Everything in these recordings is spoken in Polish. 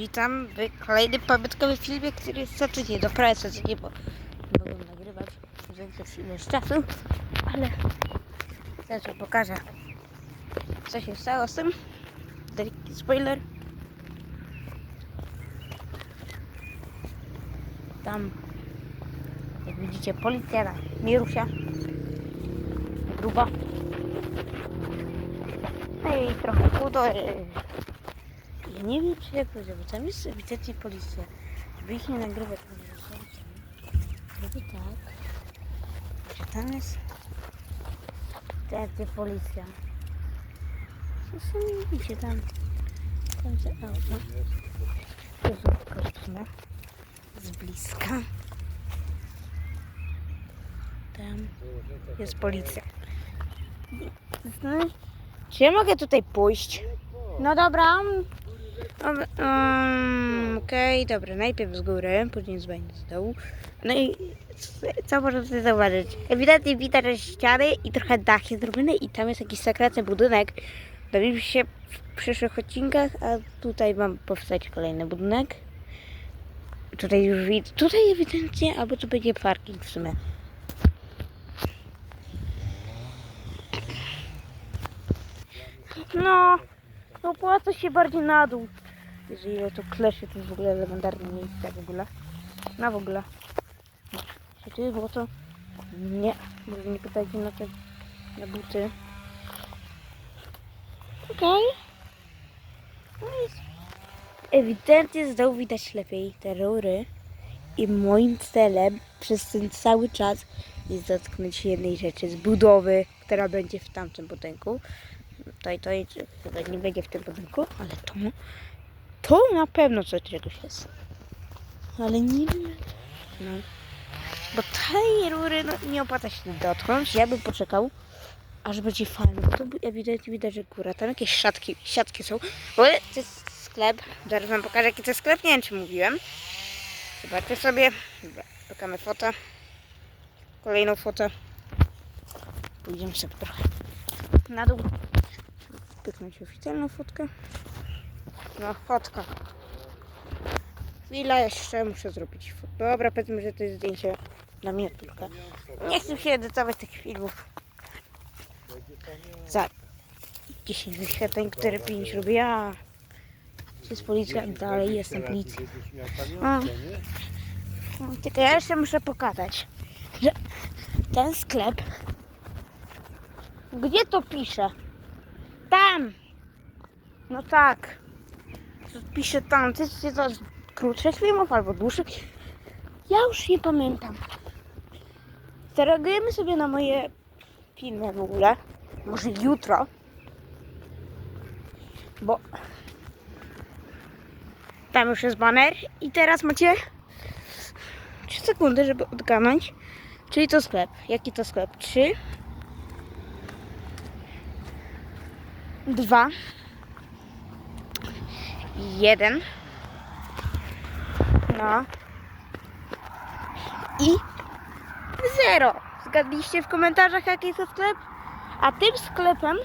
witam w kolejnym pamiątkowym filmie, który jest co tydzień, do prawie co tydzień, bo nie mogłem nagrywać więcej ilość czasu, ale teraz wam pokażę, co się stało z tym. Delikatny spoiler. Tam, jak widzicie, policja na Mirusia. Gruba. No i trochę chudo. Ja nie wiem, czy jak powiedział, bo tam jest ewidentnie policja. Żeby ich nie nagrywać, może Zrobię tak. Czy tam jest ewidentnie policja? Co sami widzicie tam? Tam za auto. Tu zobaczymy. Z bliska. Tam jest policja. Znaczy, Czy ja mogę tutaj pójść? No dobra. Um, Okej, dobra, najpierw z góry, później z bani z dołu. No i co można zauważyć? Ewidentnie widać ściany i trochę dach jest zrobiony i tam jest jakiś sekretny budynek. Dowiemy się w przyszłych odcinkach, a tutaj mam powstać kolejny budynek. Tutaj już widzę, tutaj ewidentnie, albo tu będzie parking w sumie. No, no opłaca się bardziej na dół. Jeżeli to klesie, to jest w ogóle legendarne miejsce w ogóle. Na w ogóle. Czy tu było to? Nie. Może nie pytajcie na te na buty. Okej. No jest. Ewidentnie z dołu widać lepiej te rury. I moim celem przez ten cały czas jest dotknąć jednej rzeczy z budowy, która będzie w tamtym budynku. To i to chyba nie będzie w tym budynku, ale to, to na pewno coś czegoś jest. Ale nie wiem. No. Bo tej rury no, nie opłaca się dotknąć. Ja bym poczekał, aż będzie fajnie. Bo to ewidentnie widać, że góra. Tam jakieś szatki, siatki są. Bo to jest sklep. Zaraz wam pokażę, jaki to jest sklep. Nie wiem, czy mówiłem. Zobaczcie sobie. Dobra, pokażemy fotę. Kolejną fotę. Pójdziemy sobie trochę na dół. Pyknąć oficjalną fotkę. No, fotka. Chwila jeszcze, muszę zrobić. Dobra, powiedzmy, że to jest zdjęcie dla mnie tylko. Nie chcę się edytować tych filmów. Za 10 wyświetleń, które 5 robię ja. Jest policja, dalej jestem policja. A. No, Tylko ja jeszcze muszę pokazać, że ten sklep, gdzie to pisze? Tam! No tak. To pisze tam. To jest to krótszych filmów albo dłuższych. Ja już nie pamiętam. Zareagujemy sobie na moje filmy w ogóle. Może jutro. Bo tam już jest baner. I teraz macie 3 sekundy, żeby odganąć. Czyli to sklep. Jaki to sklep? 3 dwa, jeden, no i zero. Zgadliście w komentarzach, jaki jest to sklep? A tym sklepem,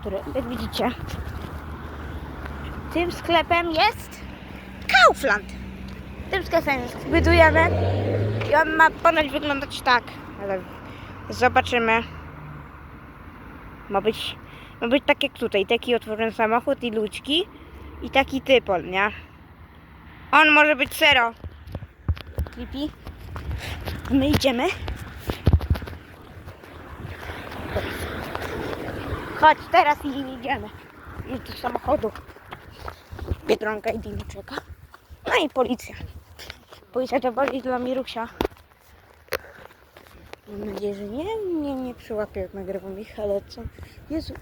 który, jak widzicie, tym sklepem jest Kaufland. Tym sklepem budujemy i on ma ponoć wyglądać tak, ale zobaczymy. Ma być ma być tak jak tutaj, taki otworzony samochód i ludzki i taki typol, nie? On może być zero. Creepy. My idziemy. Chodź, teraz i idziemy. Idź do samochodu. Biedronka i Dini czeka. No i policja. Policja to bardziej dla Mirusia. Mam nadzieję, że nie, nie, nie przyłapię jak nagrywam ich, ale co? Jezu,